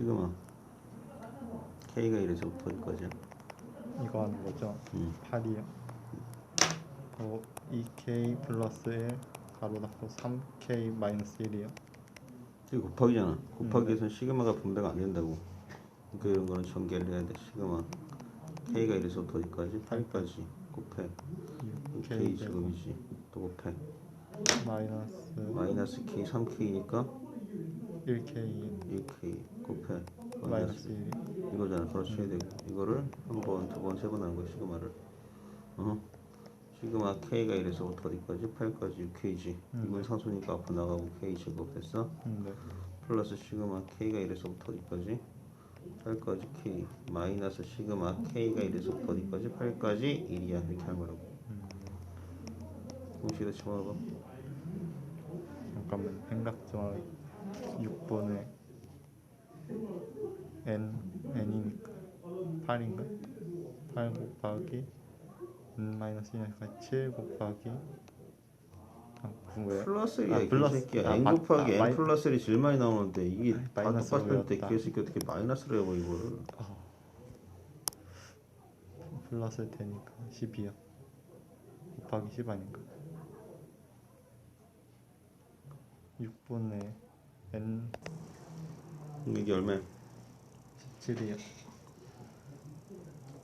시그마 K가 1에서부터 어디까지야? 이거 하는 거죠? 음. 8이요. 어, 2k 플러스 1 가로 닫고 3k 마이너스 1이요. 이게 곱하기잖아. 곱하기 음. 에서 시그마가 분배가 안 된다고. 그러니까 이런 거는 전개를 해야 돼. 시그마 K가 1에서부터 어디까지? 8까지 곱해. 6k K 지금이지. 또 곱해. 마이너스 마이너스 K 3K니까 1k 1K 곱해. 마이너스 1이 이거잖아. 해야 되고. 이거를 한 번, 두 번, 세 번 하는 거야. 시그마를. 어? 시그마 K가 1에서부터 어디까지? 8까지 6K지. 음. 이건 상수니까 앞으로 나가고 K 제곱 됐어? 음, 네. 플러스 시그마 K가 1에서부터 어디까지? 8까지 K 마이너스 시그마 K가 1에서부터 어디까지? 8까지 1이야 이렇게 하는 거라고 음, 공식에다 집어넣어봐 잠깐만 생각 좀 6번에 n n이니까 8인가? 8 곱하기 n 마이너스 1이니까 7 곱하기 아, 그 뭐야? 플러스 1이야 아, 이 플러스. 새끼야 아, N 바- 곱하기 아, N 플러스 1이 제일 많이 나오는데 이게 다 외웠다. 개새끼 어떻게 마이너스로 해봐 이걸 어. 플러스 되니까 12요 곱하기 10 아닌가 6분의 n 그럼 이게 얼마야? 17이요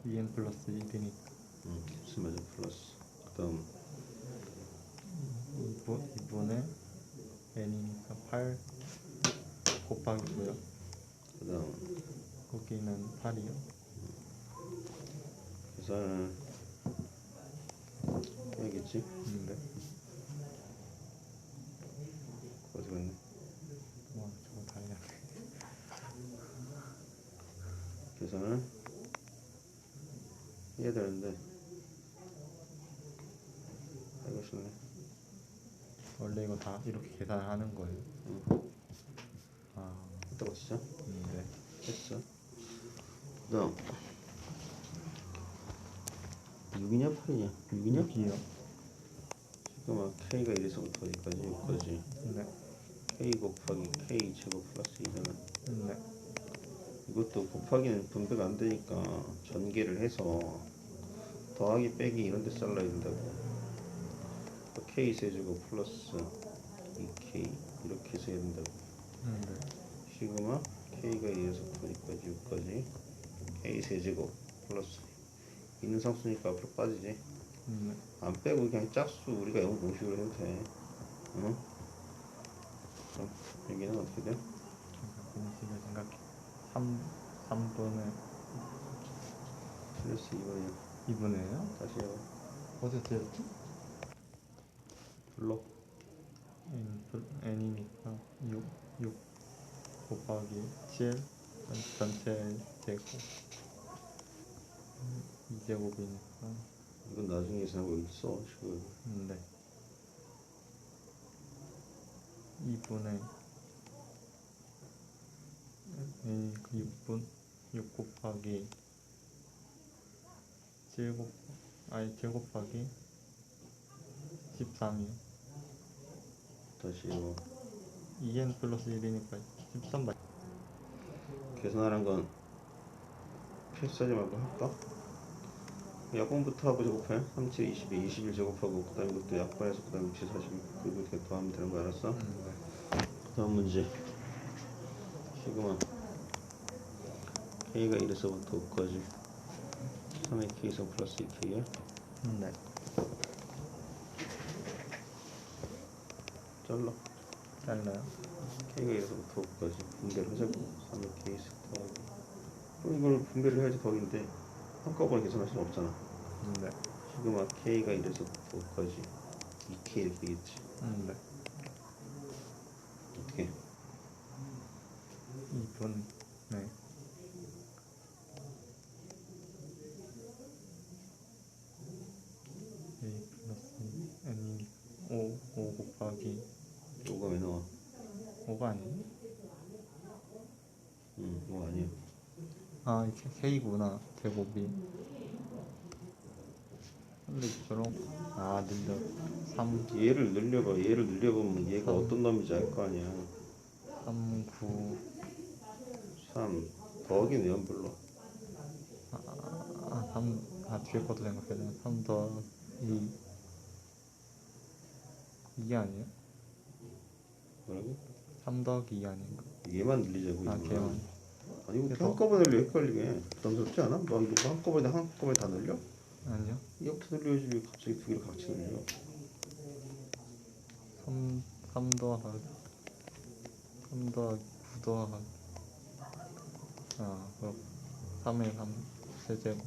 2n 플러스 1이니까 응 무슨 맞아 플러스. 그 다음 2분, 2분의 n이니까 8 곱하기 뭐요 그 다음 거기는 8이요. 계산을 해야겠지? 근데 어디 갔네 와 저거 다 해야 계산을 해야 되는데 싶네 원래 이거 다 이렇게 계산을 하는 거예요. 응. 아. 이따가 진짜 음, 네. 그 다음. 6이냐 8이냐? 6이냐? 6이요. 지금 K가 1에서부터 어디까지 6까지. 네. K 곱하기 K 제곱 플러스 2잖아. 네. 이것도 곱하기는 분배가 안 되니까 전개를 해서 더하기 빼기 이런 데 잘라야 된다고 K 세제곱 플러스 2K 이렇게 해서 해야 된다고 음, 네. 시그마 K가 2에서 9까지 6까지 K 세제곱 플러스 있는 상수니까 앞으로 빠지지 음, 네. 안 빼고 그냥 짝수 우리가 영어 공식으로 해도 돼 응? 그럼 여기는 어떻게 돼? 공식을 생각해 3 3분의 플러스 2번이야 2분의요? 다시 해봐 어디서 째렸지? N 플- n이니까 6 6 곱하기 7 전체 제곱. 2제곱이니까. 이건 나중에 여기 써 지금 음, 네. 2분의 n이니까 6분 6 곱하기 7 곱 아니 7 곱하기 13이요 다시 해봐 2n 플러스 1이니까 13 맞. 계산하는 건 필수하지 말고 할까? 약분부터 하고 제곱해 37, 22, 21 제곱하고 그 다음에 이것도 약분해서 그 다음에 60, 40 그리고 이렇게 더하면 되는 거 알았어? 그 다음 문제 시그마 K가 1에서부터 5까지 3의 K성 플러스 2K야 음, 네. 잘라 잘라요. K가 1에서 부터 5까지 분배를 하자고 3의 K 스타하고 그럼 이걸 분배를 해야지 더인데 한꺼번에 계산할 수는 없잖아 음, 네. 시그마 K가 1에서부터 5까지 2K 이렇게 되겠지 음, 네. 어떻게 2분. 네. A 플러스 n이 5, 5 곱하기 5가 왜 나와? 5가 아니에요? 응, 5 아니야 아, 이게 K구나. 제곱이. 근데 저런 아, 늘려. 3, 얘를 늘려봐 얘를 늘려보면 얘가 삼. 어떤 놈인지 알 거 아니야 3, 9, 3 더하기 내연 불러 아, 3, 아, 뒤에 것도 생각해야 3 더하기 2 아니에요? 뭐라고? 3 더하기 2 아닌가? 얘만 늘리자고 아. 걔만. 아니 이거 그래서- 한꺼번에 늘려 헷갈리게 부담스럽지 않아? 너 이거 한꺼번에 한꺼번에 다 늘려? 아니요. 이거부터 늘려야지 왜 갑자기 두 개를 같이 늘려 3, 3 더하기 3 더하기 9 더하기 아, 그럼 3의 3 세제곱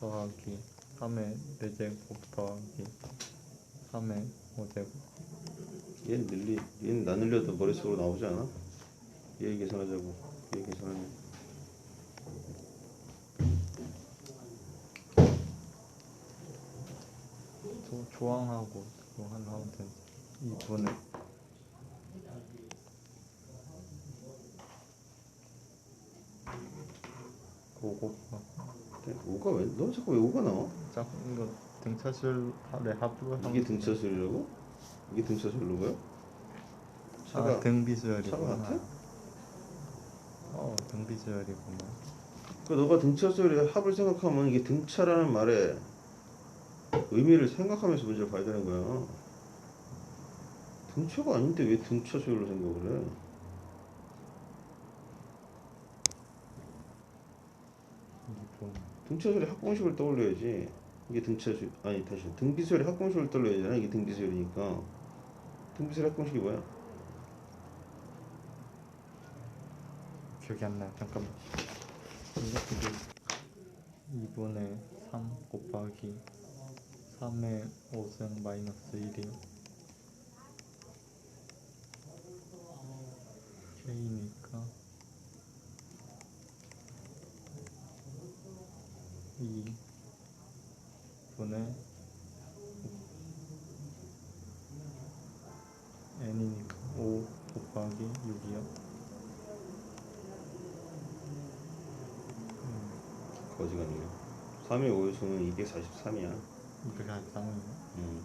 더하기 3의 4제곱 더하기 3의 5제곱 얘는 늘리 얘는 나 늘려도 머릿속으로 나오지 않아? 얘 계산하자고 얘 계산하면 조, 조항하고 하나 하면 되지 2분의 고곱하 5가 왜? 너 자꾸 왜 5가 나와? 짝 이거 내 합으로 이게 등차수열이라고? 이게 등차수열로고요? 차가 아 등비수열이구나 차가 같아? 어 등비수열이구나 그 너가 등차수열의 합을 생각하면 이게 등차라는 말에 의미를 생각하면서 문제를 봐야 되는 거야. 등차가 아닌데 왜 등차수열로 생각을 해? 등차수열의 합공식을 떠올려야지. 이게 등차수 아니 다시 등비수열의 합공식을 떠올려야 되잖아. 이게 등비수열이니까. 등비수열 합공식이 뭐야? 기억이 안 나요. 잠깐만. 이게 2분의 3 곱하기 3의 5승 마이너스 1이요. K니까 2 분의 n이니까 5 곱하기 6이요 거지가 아니야. 3의 5요수는 243이야. 이거 다 쌍이요 음.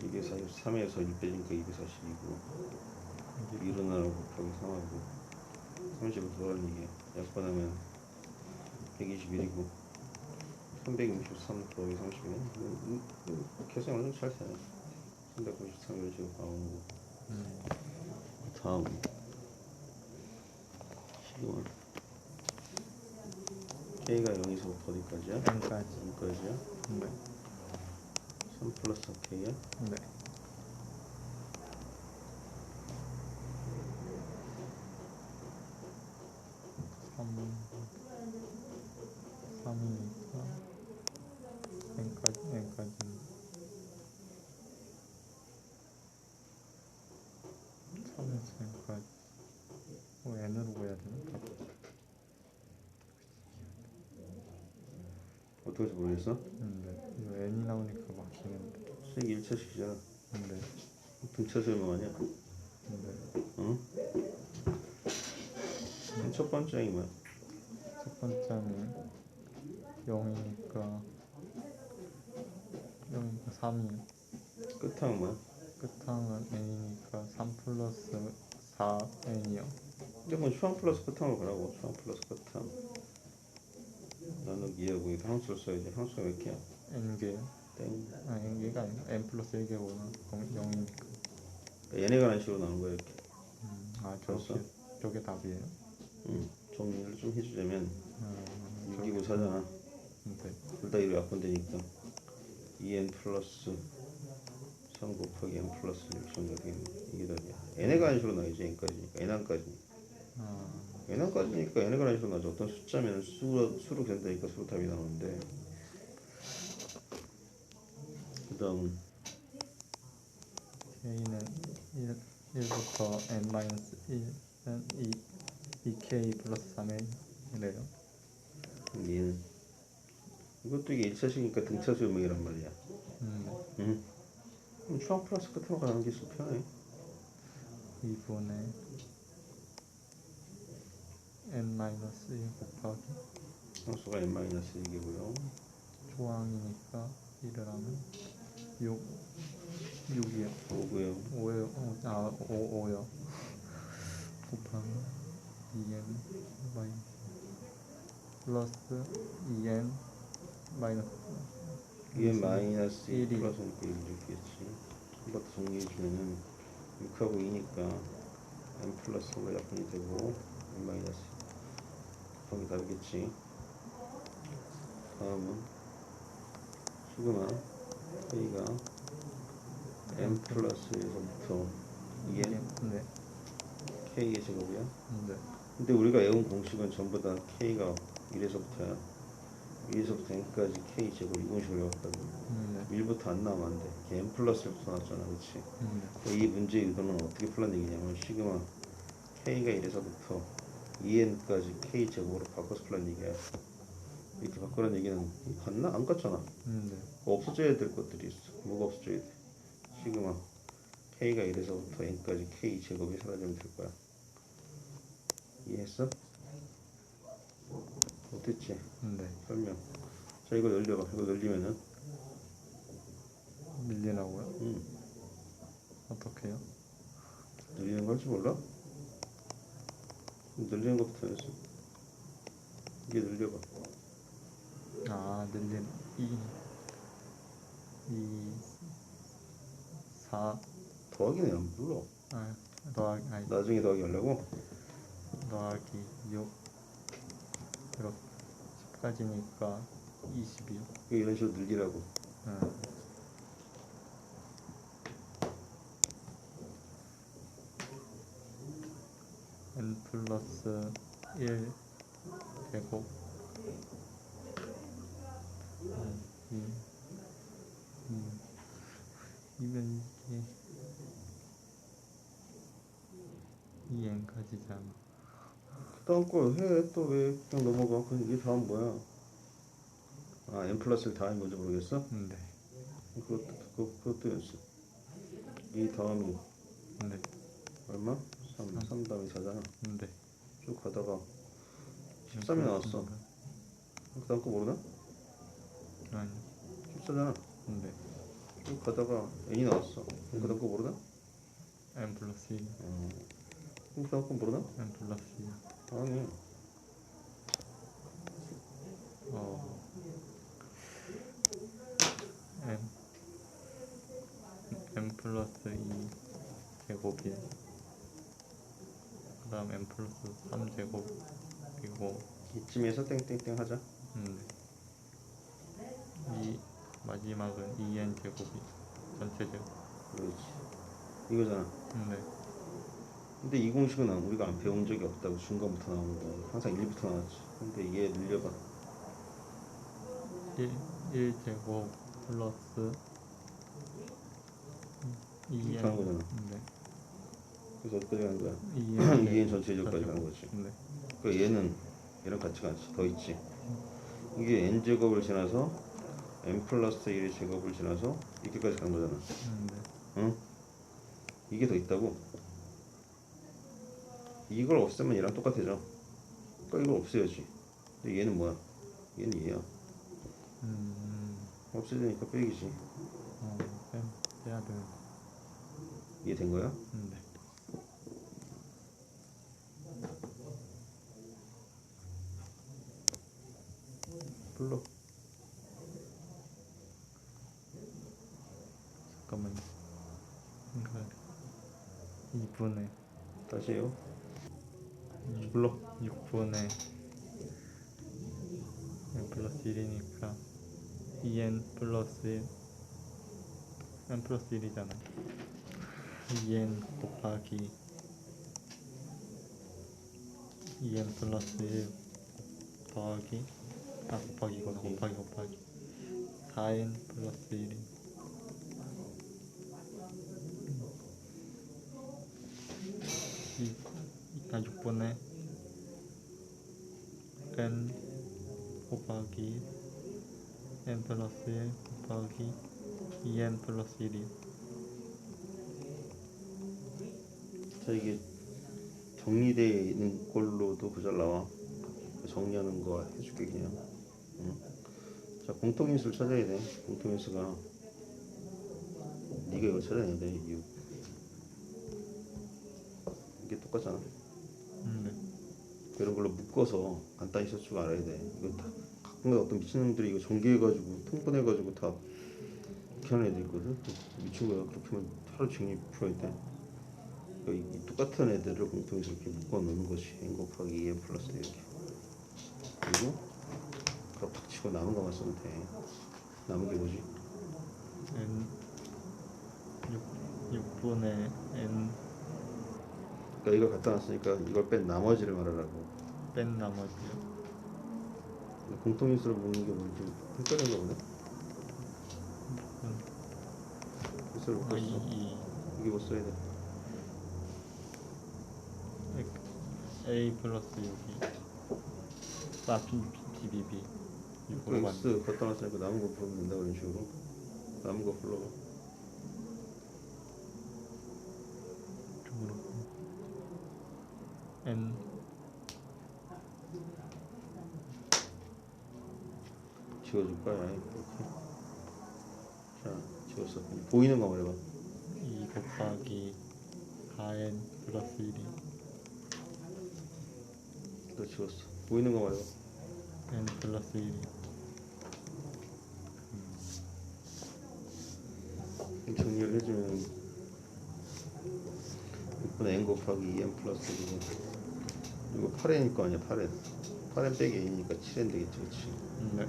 243에서 1 빼니까 242고 이게 일어나라고 곱하기 3하고 30을 더하는 이게 약분하면 121이고 363 더하기 30이네 계산을 좀잘 돼. 393을 지금 나오는 거 음. 다음 시원 K가 0에서부터 어디까지야? n까지 0까지야? 네. 3 플러스 4K야? 네. 삼, 삼이니까 n까지 n까지 삼에서 n까지 뭐 n으로 구해야 되나? 답. 어떻게 해서 모르겠어? 음, 네. 이거 n이 나오니까 막히는데. 수익 1차식이잖아 네. 등차수열만 아니야? 네. 응? 첫 번째이 뭐야? 첫 번째는 0이니까 0이니까 3이요. 끝항 뭐야? 끝항은 n이니까 3 플러스 4n이요. 이건 수항 플러스 끝항으로 가라고 수항 플러스 끝항 나누기 2하고 이거 항수를 써야지 항수가 몇 개야? n개요. 땡 아, n 개가 아니라 n 플러스 1개구나. 0이니까. 얘네 관한 식으로 나눈 거야 이렇게 음, 아? 저게, 저게 답이에요? 응 정리를 좀 해주자면 아, 6이고 4잖아 네. 둘다 이로 약분되니까 2n 플러스 3 곱하기 n 플러스 6 정도가 되겠네 이게 답이야 n에 관한 식으로 나야지 n까지니까 n항까지 아, n에 관한 식으로 나죠 어떤 숫자면 수로, 수로 된다니까 수로 답이 나오는데. 그 다음. K는 1, 1부터 n 마이너스 1은 2, 2k 플러스 3n이래요. 얘는 이것도 이게 1차식이니까 등차 수염이란 말이야. 음, 응? 그럼 추앙 플러스 끝으로 가는 게좀 편해. 2분의 n 마이너스 1 곱하기 상수가 n-1이고요. 조항이니까 1을 하면 6 6이요. 5고요. 5요. 어, 아 5, 5요. 곱하기 2n 마이 플러스 2n 마이너스 2n 마이너스 1 일이. 플러스니까 1 이렇겠지. 한번더 정리해주면은 6하고 2니까 n 플러스가 약분이 되고 n 마이너스 곱하기 다르겠지 다음은 시그마 k가 n 플러스 1에서부터 2n 네. k의 제곱이야 네. 근데 우리가 외운 공식은 전부 다 k가 1에서부터야 1에서부터 n까지 k 제곱 이 공식을 외웠거든 네. 1부터 안 나오면 안 돼. 걔 n 플러스 1부터 나왔잖아, 그렇지? 네. 이 문제의 의도는 어떻게 풀란 얘기냐면 시그마 k가 1에서부터 2n까지 k 제곱으로 바꿔서 풀란 얘기야. 이렇게 바꾸란 얘기는 같나? 안 같잖아. 네. 없어져야 될 것들이 있어. 뭐가 없어져야 돼? 시그마 k가 1에서부터 n까지 k 제곱이 사라지면 될 거야. 이해했어? 어땠지? 네. 설명. 자 이거 늘려봐. 이거 늘리면은 밀리라고요? 음, 어떻게요? 늘리는 줄 몰라? 늘리는 것부터 해야지. 이게 늘려봐. 아 늘림. 2이4 더하기는 안 불러. 아 더하기 아니. 나중에 더하기 하려고? 더하기 6 이렇게. 10까지니까 22 이런 식으로 늘리라고. 응. 1 플러스 1 제곱. 2 음. 이면 이게 2n까지잖아. 그 다음 거해또왜 그냥 넘어가? 그 이게 다음 뭐야. 아 n 플러스를 다음인 건지 모르겠어? 음, 네. 그것도, 그, 그것도 연습. 이 다음이 네. 얼마? 3, 3 다음이 4잖아. 네. 쭉 가다가 13이 나왔어. 그 다음 거 모르나? 아니, 14잖아. 네. 쭉 가다가 n이 나왔어. 그 다음 거 모르나? n 플러스 1, 어. 그럼 그 다음 거 모르나? n 플러스 2. 아니. 어 m m 플러스 2 제곱이 그 다음 m 플러스 3 제곱이고 이쯤에서 땡땡땡 하자. 음, 이 마지막은 2n 제곱이 전체 제곱 그렇지. 이거잖아. 네 근데 이 공식은 안- 우리가 안 배운 적이 없다고 중간부터 나오는 거. 항상 1부터 나왔지. 근데 얘 늘려봐. 1, 1 제곱 플러스 이렇게 하는 2n 거잖아. 네 그래서 어디까지 가는 거야? 2n 2n 전체 제곱까지 가는 거지. 네그 얘는 얘랑 같이 가지. 더 있지. 이게 n 제곱을 지나서 n 플러스 1의 제곱을 지나서 이렇게까지 간 거잖아. 음, 네. 응? 이게 더 있다고. 이걸 없애면 얘랑 똑같아져. 그러니까 이걸 없애야지. 근데 얘는 뭐야? 얘는 얘야. 음, 없애지니까 빼기지. 어, 빼, 빼야 되는 이해된 거야? 음, 네. 불러. 잠깐만요. 그러니까 2분의 다시 해요. 불러. 6분의 n 플러스 1이니까 2n 플러스 1 n 플러스 1이잖아 2n 곱하기 2n 플러스 1 더하기 아 곱하기 이거다 곱하기 곱하기 4n 플러스 1이 이, 아 6분의 n 곱하기 n 플러스 1 곱하기 2n 플러스 1이 자 이게 정리되어 있는 걸로도 구절 나와. 정리하는 거 해줄게 그냥. 응? 자 공통인수를 찾아야 돼. 공통인수가 네가 이거 찾아내야 돼. 이유. 이게 똑같잖아. 음, 네. 이런 걸로 묶어서 간단히 쓸줄 알아야 돼. 이거 다 가끔가 어떤 미친놈들이 이거 전개해가지고 통분해가지고 다 이렇게 하는 애들 있거든. 미친 거야. 그렇게 하면 하루 종일 풀어야 돼. 이, 이 똑같은 애들을 공통해서 이렇게 묶어 놓는 것이 n 곱하기 2n 플러스 이렇게. 그리고 그걸 팍 치고 남은 것만 쓰면 돼. 남은 게 뭐지? n 6, 6분의 n 그러니까 이걸 갖다 놨으니까 이걸 뺀 나머지를 말하라고. 뺀 나머지요. 공통인수를 묶는 게 뭔지 헷갈린가 보네. 인수를 아, 묶었어. 이, 이 이게 뭐 써야 돼? a 플러스 6이 아 b b b b 6으로 그만 X 갖다 놨으니까 남은 거 풀면 된다 그런 식으로. 남은 거 풀러봐. 쪽으로 n 지워줄 거야. 이렇게. 자, 지웠어. 보이는 거 말해봐. 2 곱하기 4n 플러스 1이 너 지웠어. 보이는 거 말해봐. n 플러스 1이 정리를 해주면 6분의 n 곱하기 2n 플러스 1이고 이거 8n일 거 아니야 8n 8n 빼기 n이니까 7n 되겠지 그치? 네.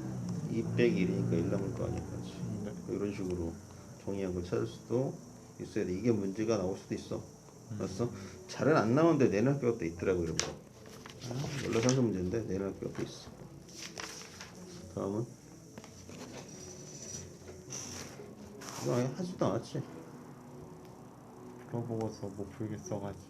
2 빼기 1이니까 1 남을 거 아니야 그렇지 네. 이런 식으로 정의한 걸 찾을 수도 있어야 돼. 이게 문제가 나올 수도 있어. 알았어? 잘은 안 나오는데 내는 학교가 또 있더라고 이런 거. 원래 산수 문제인데 내는 학교가 또 있어. 다음은? 이거 아예 하지도 않았지 풀어보고서 못 풀겠어가지고